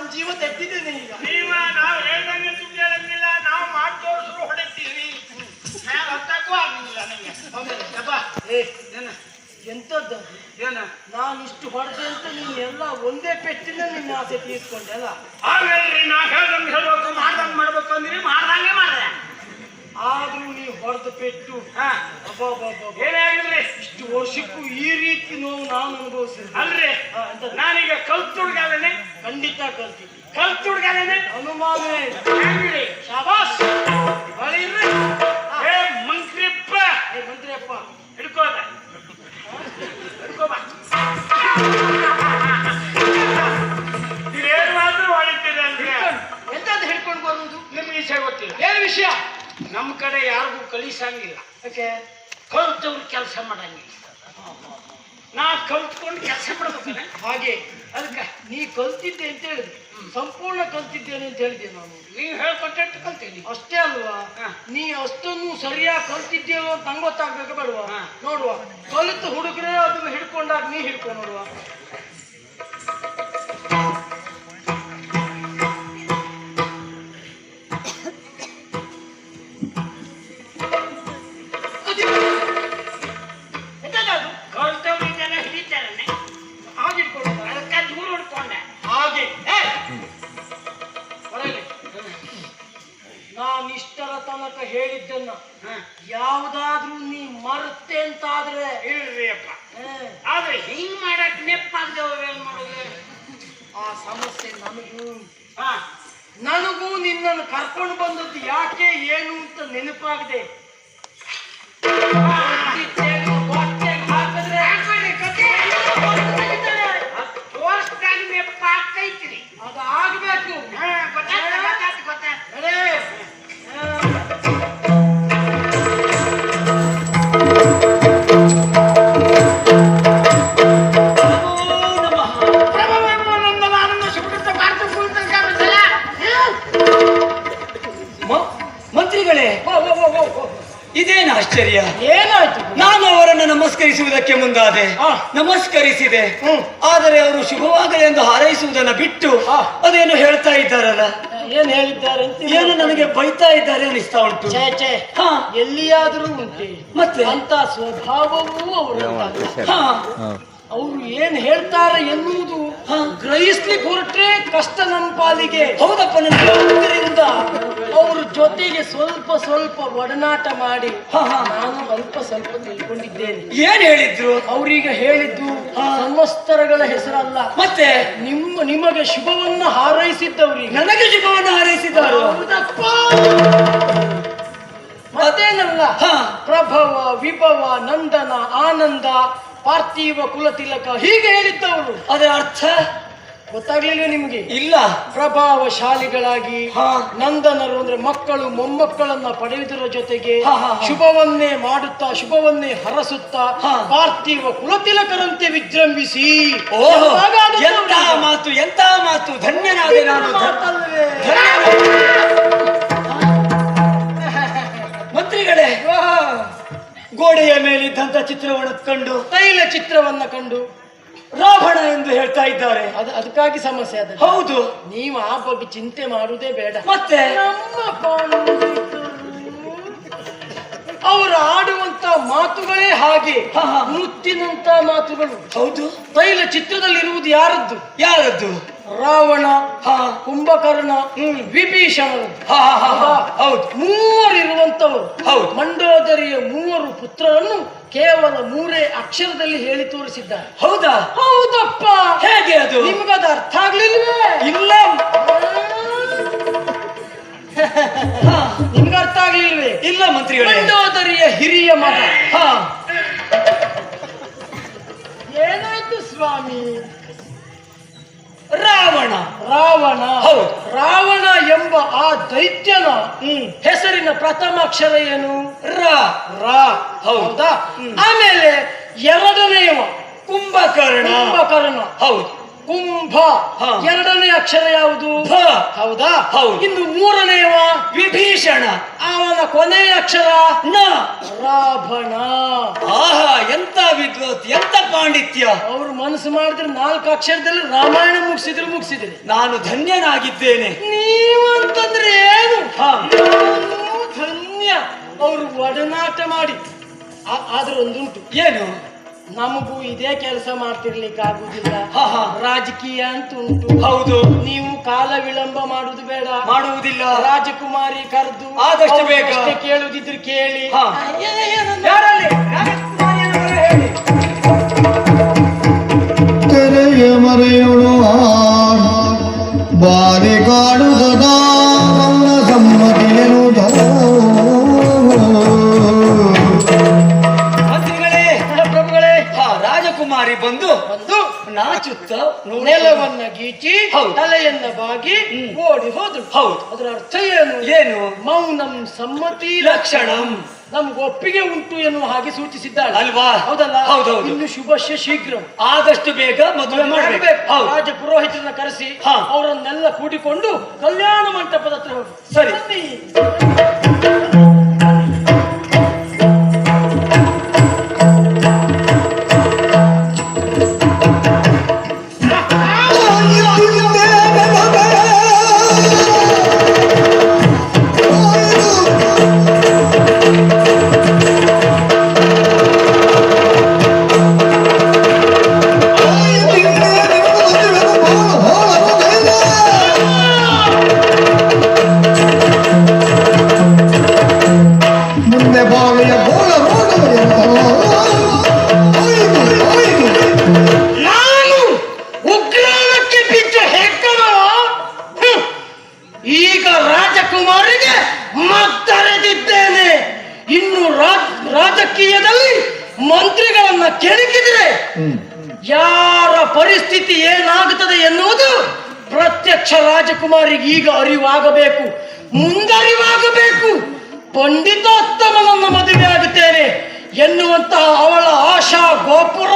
ನಾನು ಜೀವ ತೆಗ್ದಿದ್ದೇನೆ ಈಗ. ನೀವ ನಾವು ಹೇಳ್ದಂಗೆ ಸುದ್ದಿ ಹೇಳಂಗಿಲ್ಲ ನಾವು ಮಾಡಿ ತೋರಿಸ್ರು ಹೊಡಿತೀವಿ ಮೇಲೆ ಹತ್ತಕ್ಕೂ ಆಗಂಗಿಲ್ಲ ಆಮೇಲೆ, ಯಪ್ಪ. ಏ ಏನ? ಎಂತದ್ದು ಏನ? ನಾನು ಇಷ್ಟು ಹೊಡೆದೆ ಅಂತ ನೀನು ಎಲ್ಲ ಒಂದೇ ಪೆಟ್ಟಿನ ನಿನ್ನ ಆಸೆ ತೀರ್ಸ್ಕೊಂಡೆ ಅಲ್ಲ? ಆಮೇಲೆ ನಾ ಹೇಳ್ದಂಗೆ ಹೇಳ್ಬೇಕು ಮಾಡ್ದಂಗೆ ಮಾಡ್ಬೇಕು ಅಂದಿರಿ ಮಾಡ್ದಂಗೆ ಮಾಡ್ದೆ. ಆದ್ರೂ ನೀವು ಹೊರದು ಪೆಟ್ಟು ಹಾ. ಅಬ್ಬಬ್ಬಬ್ಬಬ್ಬ. ಏನೇ ಆಗಿದ್ರಿ ಇಷ್ಟು ವರ್ಷಕ್ಕೂ ಈ ರೀತಿ ನೋವು ನಾನು ಅನುಭವಿಸಿದ್ದೆ ಅಲ್ರಿ? ನಾನೀಗ ಕಲ್ತುಡ್ಗಾಲೇನೆ ಖಂಡಿತ ಕಲ್ತಿ ಕಲ್ತು ಹನುಮಾನ. ಶಾಬಾಸ್. ಬಳಿ ಇರ್ರಿ. ಹಾ. ಏ ಮಂತ್ರಿಪ್ಪ. ಏ ಮಂತ್ರಿಯಪ್ಪ. ಹಿಡ್ಕೋದ ಹಿಡ್ಕೋ ನಮ್ಮ ಕಡೆ ಯಾರಿಗೂ ಕಲಿಸಂಗಿಲ್ಲ. ಯಾಕೆ ಕಲ್ತವ್ರು ಕೆಲಸ ಮಾಡಂಗಿಲ್ಲ. ನಾ ಕಲ್ತ್ಕೊಂಡು ಕೆಲಸ ಮಾಡ್ಬೇಕಲ್ಲ ಹಾಗೆ. ಅದಕ್ಕೆ? ನೀ ಕಲ್ತಿದ್ದೆ ಅಂತ ಹೇಳಿದ್ರು ಸಂಪೂರ್ಣ ಕಲ್ತಿದ್ದೇನೆ ಅಂತ ಹೇಳಿದೆ ನಾನು. ನೀವು ಹೇಳ್ಕೊಟ್ಟು ಕಲ್ತೀನಿ. ಅಷ್ಟೇ ಅಲ್ವಾ? ನೀ ಅಷ್ಟನ್ನು ಸರಿಯಾಗಿ ಕಲ್ತಿದ್ದೇವೋ ಅಂತ ನಂಗೆ ಗೊತ್ತಾಗ್ಬೇಕು ಬೇಡವಾ. ನೋಡುವ. ಕಲಿತು ಹುಡುಗರೇ ಅದನ್ನು ಹಿಡ್ಕೊಂಡಾಗ ನೀ ಹಿಡ್ಕೊಂಡು ನೋಡುವ? ಇಷ್ಟರ ತನಕ ಹೇಳಿದ್ದನ್ನ ಯಾವುದಾದ್ರೂ ನೀ ಮರ್ತೆ ಅಂತಾದ್ರೆ ಹೇಳ್ರಿ ಅಪ್ಪ. ಆದ್ರೆ ಹಿಂಗ್ ಮಾಡಕ್ ನೆಪ್ಪಾಗ್ದೇವ್ರು ಏನ್ ಮಾಡೋದು? ಆ ಸಮಸ್ಯೆ ನನಗೂ ನನಗೂ ನಿನ್ನನ್ನು ಕರ್ಕೊಂಡು ಬಂದದ್ದು ಯಾಕೆ ಏನು ಅಂತ ನೆನಪಾಗದೆ. ಇದೇನು ಆಶ್ಚರ್ಯ? ಏನಾಯ್ತು? ನಾನು ಅವರನ್ನು ನಮಸ್ಕರಿಸುವುದಕ್ಕೆ ಮುಂದಾದೆ. ಆ. ನಮಸ್ಕರಿಸಿದೆ. ಹ್ಮ್. ಆದರೆ ಅವರು ಶುಭವಾಗಲಿ ಎಂದು ಹಾರೈಸುವುದನ್ನ ಬಿಟ್ಟು ಆ. ಅದೇನು ಹೇಳ್ತಾ ಇದ್ದಾರಲ್ಲ? ಏನ್ ಹೇಳಿದ್ದಾರೆ ಅಂತ ಏನು ನನಗೆ ಬೈತಾ ಇದ್ದಾರೆ ಅನಿಸ್ತಾ ಉಂಟು. ಛೇ ಛೇ. ಹಾ. ಎಲ್ಲಿಯಾದರೂ ಉಂಟೆ. ಮತ್ತೆ? ಅಂತ ಸ್ವಭಾವವೂ ಅವರು ಹಾ. ಅವರು ಏನ್ ಹೇಳ್ತಾರೆ ಎನ್ನುವುದು ಗ್ರಹಿಸಿ ಗ್ರಹಿಸ್ಲಿಕ್ಕೆ ಹೊರಟ್ರೆ ಕಷ್ಟ ನಮ್ಮ ಪಾಲಿಗೆ. ಹೌದಪ್ಪ ನನ್ನಿಂದ ಅವ್ರ ಜೊತೆಗೆ ಸ್ವಲ್ಪ ಸ್ವಲ್ಪ ಒಡನಾಟ ಮಾಡಿ. ನಾನು ಸ್ವಲ್ಪ ಸ್ವಲ್ಪ ತಿಳ್ಕೊಂಡಿದ್ದೇನೆ. ಏನ್ ಹೇಳಿದ್ರು? ಅವ್ರೀಗ ಹೇಳಿದ್ದು ಸಮಸ್ತರಗಳ ಸಂವತ್ಸರಗಳ ಹೆಸರಲ್ಲ. ಮತ್ತೆ? ನಿಮ್ಮ ನಿಮಗೆ ಶುಭವನ್ನ ಹಾರೈಸಿದ್ದವ್ರಿ ನನಗೆ ಶುಭವನ್ನು ಹಾರೈಸಿದ್ದಾರೆ? ಹೌದಪ್ಪ. ಮತ್ತೇನಲ್ಲ? ಹಾ. ಪ್ರಭವ ವಿಭವ ನಂದನ ಆನಂದ ಪಾರ್ಥಿವ ಕುಲತಿಲಕ ಹೀಗೆ ಹೇಳಿದ್ದವರು ಅದರ ಅರ್ಥ? ಗೊತ್ತಾಗ್ಲಿಲ್ಲ ನಿಮ್ಗೆ? ಇಲ್ಲ. ಪ್ರಭಾವಶಾಲಿಗಳಾಗಿ ಹಾ. ನಂದನರು ಅಂದ್ರೆ ಮಕ್ಕಳು ಮೊಮ್ಮಕ್ಕಳನ್ನ ಪಡೆಯುವುದರ ಜೊತೆಗೆ. ಶುಭವನ್ನೇ ಮಾಡುತ್ತಾ ಶುಭವನ್ನೇ ಹರಸುತ್ತಾ. ಪಾರ್ಥಿವ ಕುಲತಿಲಕರಂತೆ ವಿಜೃಂಭಿಸಿ. ಎಂತ ಮಾತು. ಎಂತ ಮಾತು? ಧನ್ಯನಾದೆ ನಾನು. ಮಂತ್ರಿಗಳೇ. ಗೋಡೆಯ ಮೇಲಿದ್ದಂತ ಚಿತ್ರವನ್ನು ಕಂಡು ತೈಲ ಚಿತ್ರವನ್ನ ಕಂಡು ರಾವಣ ಎಂದು ಹೇಳ್ತಾ ಇದ್ದಾರೆ. ಅದು ಅದಕ್ಕಾಗಿ ಸಮಸ್ಯೆ ಅದು. ಹೌದು. ನೀವು ಆ ಬಗ್ಗೆ ಚಿಂತೆ ಮಾಡುವುದೇ ಬೇಡ. ಮತ್ತೆ? ಅವರು ಆಡುವಂತ ಮಾತುಗಳೇ ಹಾಗೆ. ಮುತ್ತಿನಂತ ಮಾತುಗಳು. ಹೌದು. ತೈಲ ಚಿತ್ರದಲ್ಲಿರುವುದು ಯಾರದ್ದು? ಯಾರದ್ದು? ರಾವಣ ಹಾ ಕುಂಭಕರ್ಣ ವಿಭೀಷಣ. ಹೌದು ಮೂವರು ಇರುವಂತವರು ಹೌದು. ಮಂಡೋದರಿಯ ಮೂವರು ಪುತ್ರರನ್ನು ಕೇವಲ ಮೂರೇ ಅಕ್ಷರದಲ್ಲಿ ಹೇಳಿ ತೋರಿಸಿದ್ದಾರೆ. ಹೌದಾ? ಹೌದಪ್ಪ. ಹೇಗೆ ಅದು? ನಿಮ್ಗದು ಅರ್ಥ ಆಗ್ಲಿಲ್ವೇ? ಇಲ್ಲ. ನಿಮ್ಗೆ ಅರ್ಥ ಆಗ್ಲಿಲ್ವೇ? ಇಲ್ಲ ಮಂತ್ರಿಗಳೇ. ಮಂಡೋದರಿಯ ಹಿರಿಯ ಮಗ. ಹ. ಏನಾಯ್ತು ಸ್ವಾಮಿ? ರಾವಣ. ರಾವಣ. ಹೌದು. ರಾವಣ ಎಂಬ ಆ ದೈತ್ಯನ ಹೆಸರಿನ ಪ್ರಥಮ ಅಕ್ಷರ ಏನು? ರಾ. ರಾ. ಹೌದಾ. ಆಮೇಲೆ ಎರಡನೆಯವ. ಕುಂಭಕರ್ಣ. ಕುಂಭಕರ್ಣ. ಹೌದು. ಕುಂಭ. ಎರಡನೇ ಅಕ್ಷರ ಯಾವುದು? ಹ. ಹೌದಾ? ಹೌದು. ಇನ್ನು ಮೂರನೆಯವ ವಿಭೀಷಣ. ಅವನ ಕೊನೆಯ ಅಕ್ಷರ? ನ. ರಾಭಣ ಆಹಾ ಎಂತ ವಿದ್ವತ್ ಎಂತ ಪಾಂಡಿತ್ಯ. ಅವರು ಮನಸ್ಸು ಮಾಡಿದ್ರೆ ನಾಲ್ಕು ಅಕ್ಷರದಲ್ಲಿ ರಾಮಾಯಣ ಮುಗಿಸಿದ್ರು ಮುಗಿಸಿದ್ರಿ. ನಾನು ಧನ್ಯನಾಗಿದ್ದೇನೆ. ನೀವಂತಂದ್ರೆ ಏನು? ಧನ್ಯ. ಅವರು ಒಡನಾಟ ಮಾಡಿ. ಆದ್ರೆ ಒಂದುಂಟು. ಏನು? ನಮಗೂ ಇದೇ ಕೆಲಸ ಮಾಡ್ತಿರ್ಲಿಕ್ಕೆ ಆಗುದಿಲ್ಲ ಹಾ, ಹಾ. ರಾಜಕೀಯ ಅಂತ ಉಂಟು ಹೌದು. ನೀವು ಕಾಲ ವಿಳಂಬ ಮಾಡುದು ಬೇಡ. ಮಾಡುವುದಿಲ್ಲ. ರಾಜಕುಮಾರಿ ಕರೆದು ಆದಷ್ಟು ಬೇಗ. ಕೇಳುದಿದ್ರು ಕೇಳಿ. ಯಾರಲ್ಲಿ? ರಾಜಕುಮಾರಿಯನ್ನು ಬರ ಹೇಳಿ. ತೆರೆಯ ಮರೆಯುಳು ಬಾರಿ ಕಾಡುವುದ ಮೌನ ನಾಚುತ್ತ ನೋಡಿ ನೆಲವನ್ನ ಗೀಚಿ. ತಲೆಯನ್ನ ಬಾಗಿ ಓಡಿ ಹೋದ್ರು. ಹೌದು. ಅದರ ಅರ್ಥ ಏನು? ಏನು? ಮೌನಂ ಸಮ್ಮತಿ ಲಕ್ಷಣಂ. ನಮ್ಗೆ ಒಪ್ಪಿಗೆ ಉಂಟು ಎನ್ನುವ ಹಾಗೆ ಸೂಚಿಸಿದ್ದಾಳೆ. ಅಲ್ವಾ? ಹೌದಲ್ಲ? ಹೌದೌದು. ಇನ್ನು ಶುಭಶ್ಯ ಶೀಘ್ರ. ಆದಷ್ಟು ಬೇಗ ಮದುವೆ ಮಾಡಬೇಕು. ಹೌದು. ರಾಜ ಪುರೋಹಿತರನ್ನ ಕರೆಸಿ ಹಾ. ಅವರನ್ನೆಲ್ಲ ಕೂಡಿಕೊಂಡು ಕಲ್ಯಾಣ ಮಂಟಪದ ಹತ್ರ ಹೋಗಿ. ಸರಿ. ಮಂತ್ರಿಗಳನ್ನ ಕೆಣಕಿದ್ರೆ ಯಾರ ಪರಿಸ್ಥಿತಿ ಏನಾಗುತ್ತದೆ ಎನ್ನುವುದು ಪ್ರತ್ಯಕ್ಷ ರಾಜಕುಮಾರಿಗೆ ಈಗ ಅರಿವಾಗಬೇಕು ಮುಂದರಿವಾಗಬೇಕು. ಪಂಡಿತೋತ್ತಮನನ್ನು ಮದುವೆ ಆಗುತ್ತೇನೆ ಎನ್ನುವಂತಹ ಅವಳ ಆಶಾ ಗೋಪುರ